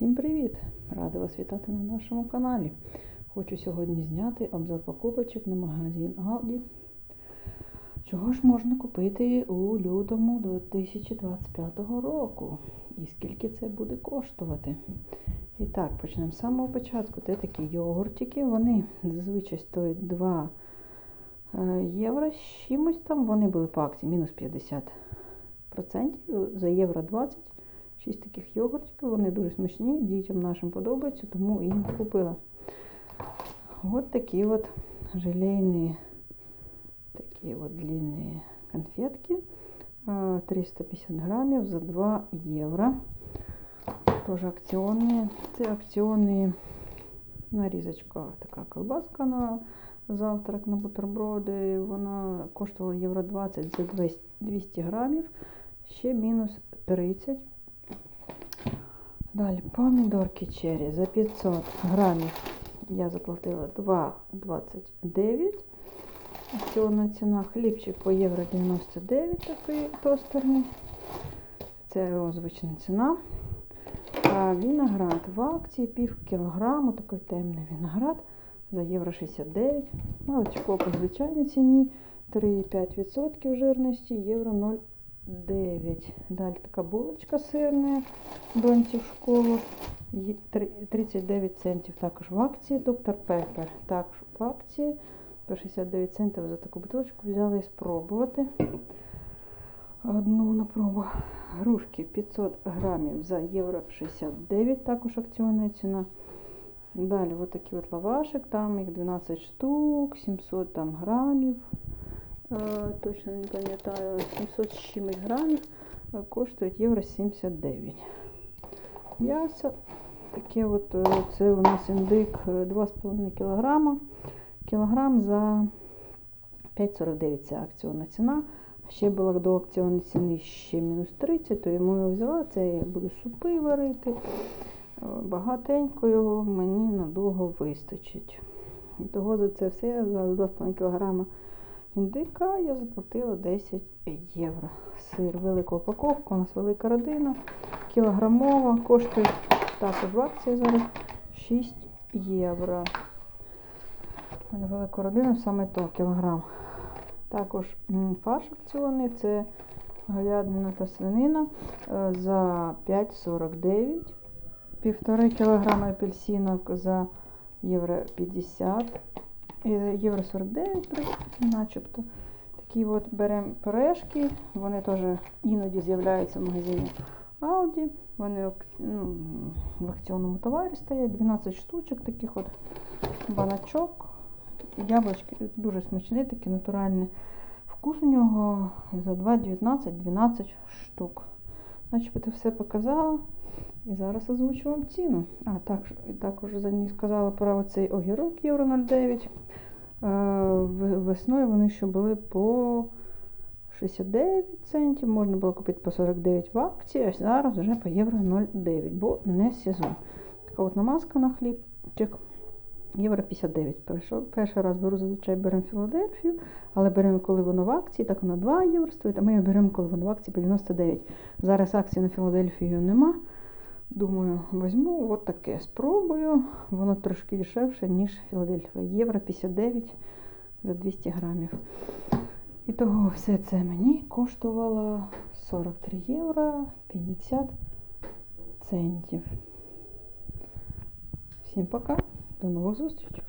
Всім привіт! Рада вас вітати на нашому каналі. Хочу сьогодні зняти обзор покупочок на магазин Aldi. Чого ж можна купити у лютому 2025 року? І скільки це буде коштувати? І так, почнемо з самого початку. Це такі йогуртики. Вони зазвичай стоять 2 е, євро з чимось там. Вони були по акції мінус 50%. За євро 20. Шість таких йогуртиків, вони дуже смачні, дітям нашим подобаються, тому їм купила. Вот такі от желейні, такі от длинні конфетки. 350 грамів за 2 євро. Тоже акціонні. Це акціонні нарізочка, така колбаска на завтрак на бутерброди. Вона коштувала євро 20 за 200 грамів. Ще мінус 30 Далі помідорки черрі за 500 грамів я заплатила 2,29. Акціонна ціна хлібчик по євро 99 такий тостерний. Це його звична ціна. А виноград в акції пів кілограму, такий темний виноград за євро 69. Молочко по звичайній ціні 3,5% жирності, євро 0. 9. Далі така булочка сирна, доньці в школу. 39 центів також в акції. Доктор Пеппер також в акції. По 69 центів за таку бутилочку взяли і спробувати. Одну на пробу. Грушки 500 грамів за євро 69, також акціонна ціна. Далі ось такий от лавашик, там їх 12 штук, 700 там грамів. Точно не пам'ятаю, 700 з чимось грамів коштують євро 79. М'ясо. Таке от, це у нас індик 2,5 кг. Кілограм за 5,49 це акціонна ціна. Ще була до акціонної ціни ще мінус 30, то йому його взяла, це я буду супи варити. Багатенько його мені надовго вистачить. І того за це все за 2,5 кг індика я заплатила 10 євро. Сир, велика упаковка, у нас велика родина, кілограмова, коштує також в зараз 6 євро. У мене велика родина, саме то кілограм. Також фарш акціонний, це говядина та свинина е, за 5,49. Півтори кілограма апельсинок за євро 50 євро 49, начебто. Такі от беремо пюрешки, вони теж іноді з'являються в магазині Aldi. Вони ну, в акціонному товарі стоять 12 штучок, таких от баначок. Яблочки дуже смачні, такі натуральні. Вкус у нього за 2,19-12 штук. Начебто все показала. І зараз озвучу вам ціну. А, так, також за ній сказала про цей огірок євро 0,9. Е, весною вони ще були по 69 центів, можна було купити по 49 в акції, а зараз вже по євро 0,9, бо не сезон. Така от намазка на хлібчик. Євро 59. Перший, раз беру, зазвичай беремо Філадельфію, але беремо, коли воно в акції, так воно 2 євро стоїть, а ми його беремо, коли воно в акції по 99. Зараз акції на Філадельфію нема. Думаю, візьму от таке. Спробую. Воно трошки дешевше, ніж Філадельфія. Євро 59 за 200 грамів. І того все це мені коштувало 43 євро 50 центів. Всім пока, до нових зустрічей!